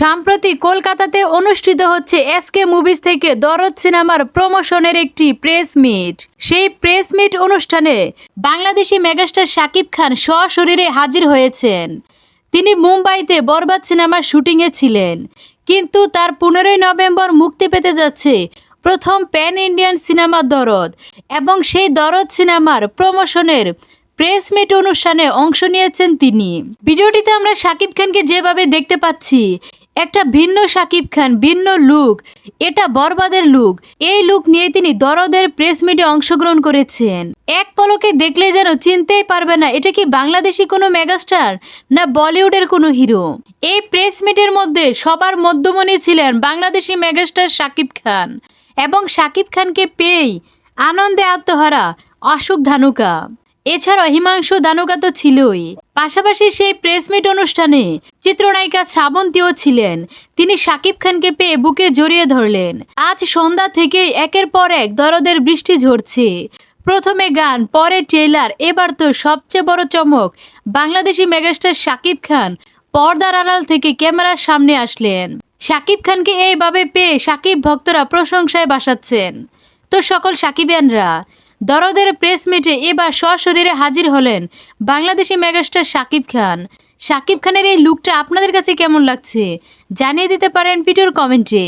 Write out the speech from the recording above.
সম্প্রতি কলকাতাতে অনুষ্ঠিত হচ্ছে এসকে মুভিজ থেকে দরদ সিনেমার প্রমোশনের একটি প্রেস মিট। সেই প্রেস মিট অনুষ্ঠানে বাংলাদেশি মেগাস্টার শাকিব খান সশরীরে হাজির হয়েছেন। তিনি মুম্বাইতে বরবাদ সিনেমার শুটিংয়ে ছিলেন। কিন্তু তার পনেরোই নভেম্বর মুক্তি পেতে যাচ্ছে প্রথম প্যান ইন্ডিয়ান সিনেমা দরদ এবং সেই দরদ সিনেমার প্রমোশনের প্রেস মিট অনুষ্ঠানে অংশ নিয়েছেন তিনি। ভিডিওটিতে আমরা শাকিব খানকে যেভাবে দেখতে পাচ্ছি একটা ভিন্ন শাকিব খান, ভিন্ন লুক, এটা বরবাদের লুক। এই লুক নিয়ে তিনি দরদের প্রেস মিটে অংশগ্রহণ করেছেন। এক পলকে দেখলে যেন চিনতেই পারবে না, এটা কি বাংলাদেশি কোনো মেগাস্টার না বলিউডের কোনো হিরো? এই প্রেস মিটের মধ্যে সবার মধ্যমণি ছিলেন বাংলাদেশি মেগাস্টার শাকিব খান এবং শাকিব খানকে পেয়েই আনন্দে আত্মহারা অশোক ধানুকা। এছাড়াও হিমাংশু দানুকা তো ছিলই। পাশাপাশি সেই প্রেস মিট অনুষ্ঠানে চিত্রনায়িকা শ্রাবন্তীও ছিলেন। তিনি শাকিব খানকে পেয়ে বুকে জড়িয়ে ধরলেন। আজ সন্ধ্যা থেকেই একের পর এক দরদের বৃষ্টি ঝরছে। প্রথমে গান, পরে ট্রেলার এবার তো সবচেয়ে বড় চমক বাংলাদেশি মেগাস্টার শাকিব খান পর্দার আড়াল থেকে ক্যামেরার সামনে আসলেন। শাকিব খানকে এইভাবে পেয়ে শাকিব ভক্তরা প্রশংসায় বাসাচ্ছেন। তো সকল সাকিবিয়ানরা। দরদের প্রেস মিটে এবার সশরীরে হাজির হলেন বাংলাদেশি মেগাস্টার সাকিব খান। সাকিব খানের এই লুকটা আপনাদের কাছে কেমন লাগছে? জানিয়ে দিতে পারেন ভিডিওর কমেন্টে।